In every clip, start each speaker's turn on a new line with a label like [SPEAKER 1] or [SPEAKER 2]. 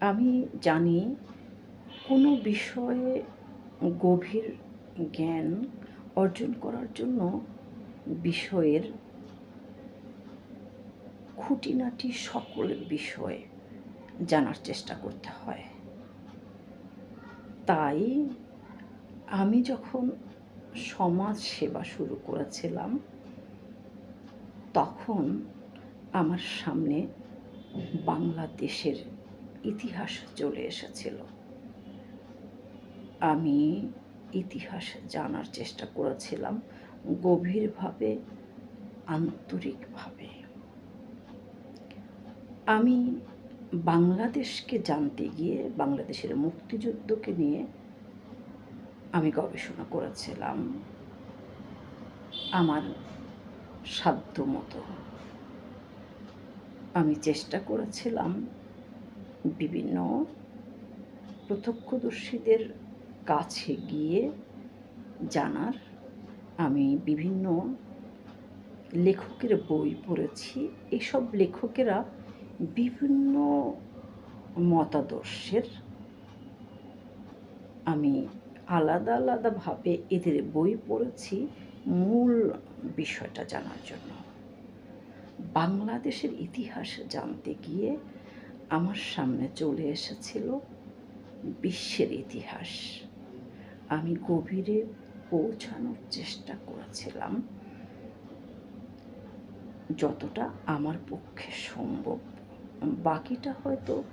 [SPEAKER 1] আমি জানি কোনো বিষয়ে গভীর জ্ঞান অর্জন করার জন্য বিষয়ের খুঁটিনাটি সকল বিষয় জানার চেষ্টা করতে হয়। তাই আমি যখন সমাজ সেবা শুরু করেছিলাম, তখন আমার সামনে বাংলাদেশের ইতিহাস চলে এসেছিল। আমি ইতিহাস জানার চেষ্টা করেছিলাম গভীরভাবে, আন্তরিকভাবে। আমি বাংলাদেশকে জানতে গিয়ে, বাংলাদেশের মুক্তিযুদ্ধকে নিয়ে আমি গবেষণা করেছিলাম আমার সাধ্য মতো আমি চেষ্টা করেছিলাম বিভিন্ন প্রত্যক্ষদর্শীদের কাছে গিয়ে জানার আমি বিভিন্ন লেখকের বই পড়েছি। এসব লেখকেরা বিভিন্ন মতাদর্শের আমি আলাদা আলাদাভাবে এদের বই পড়েছি মূল বিষয়টা জানার জন্য। বাংলাদেশের ইতিহাস জানতে গিয়ে আমার সামনে চলে এসেছিল বিশ্বের ইতিহাস। আমি গভীরে পৌঁছানোর চেষ্টা করেছিলাম। যতটা আমার পক্ষে সম্ভব। বাকিটা হয়তো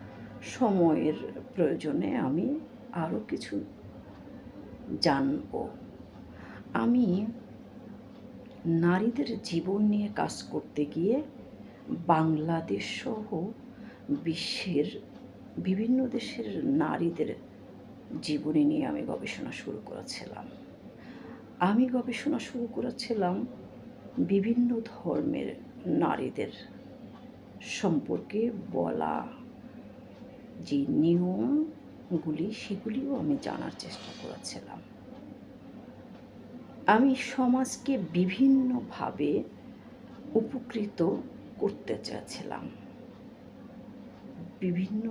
[SPEAKER 1] সময়ের প্রয়োজনে আমি আরও কিছু জানব। আমি নারীদের জীবন নিয়ে কাজ করতে গিয়ে বাংলাদেশ সহ বিশ্বের বিভিন্ন দেশের নারীদের জীবনী নিয়ে আমি গবেষণা শুরু করেছিলাম। আমি গবেষণা শুরু করেছিলাম বিভিন্ন ধর্মের নারীদের সম্পর্কে বলা। যে নিয়মগুলি, সেগুলিও আমি জানার চেষ্টা করেছিলাম। আমি সমাজকে বিভিন্নভাবে উপকৃত করতে চেয়েছিলাম। বিভিন্ন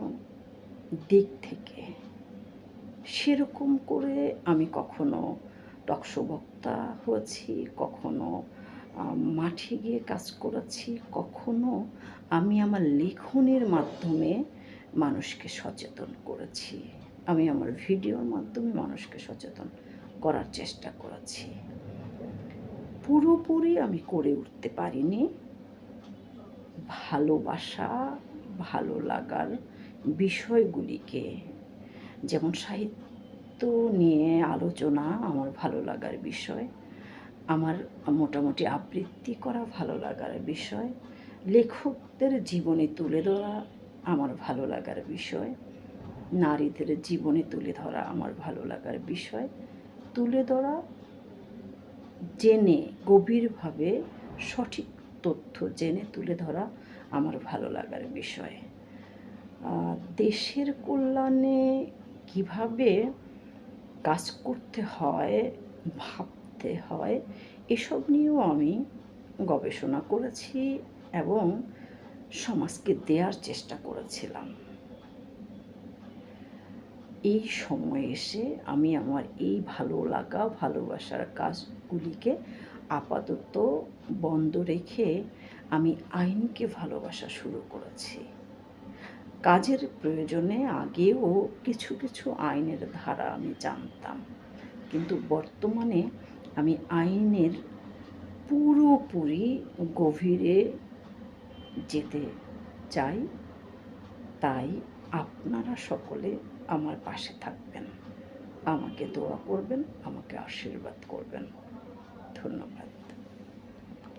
[SPEAKER 1] দিক থেকে সেরকম করে আমি কখনো টকশো বক্তা হয়েছি, কখনো মাঠে গিয়ে কাজ করেছি, কখনো আমি আমার লেখনের মাধ্যমে মানুষকে সচেতন করেছি। আমি আমার ভিডিওর মাধ্যমে মানুষকে সচেতন করার চেষ্টা করেছি। পুরোপুরি আমি করে উঠতে পারিনি। ভালোবাসা ভালো লাগার বিষয়গুলিকে, যেমন সাহিত্য নিয়ে আলোচনা আমার ভালো লাগার বিষয়, আমার মোটামুটি আবৃত্তি করা ভালো লাগার বিষয়, লেখকদের জীবনে তুলে ধরা আমার ভালো লাগার বিষয়, নারীদের জীবনে তুলে ধরা আমার ভালো লাগার বিষয়, তুলে ধরা জেনে গভীরভাবে সঠিক তথ্য জেনে তুলে ধরা আমার ভালো লাগার বিষয়। দেশের কল্যাণে কীভাবে কাজ করতে হয়, ভাবতে হয়, এসব নিয়েও আমি গবেষণা করেছি এবং সমাজকে দেওয়ার চেষ্টা করেছিলাম। এই সময় এসে আমি আমার এই ভালো লাগা, ভালোবাসার কাজগুলিকে আপাতত বন্ধ রেখে আমি আইনকে ভালোবাসা শুরু করেছি। কাজের প্রয়োজনে আগেও কিছু কিছু আইনের ধারা আমি জানতাম। কিন্তু বর্তমানে আমি আইনের পুরোপুরি গভীরে যেতে চাই, তাই আপনারা সকলে আমার পাশে থাকবেন। আমাকে দোয়া করবেন, আমাকে আশীর্বাদ করবেন। ধন্যবাদ।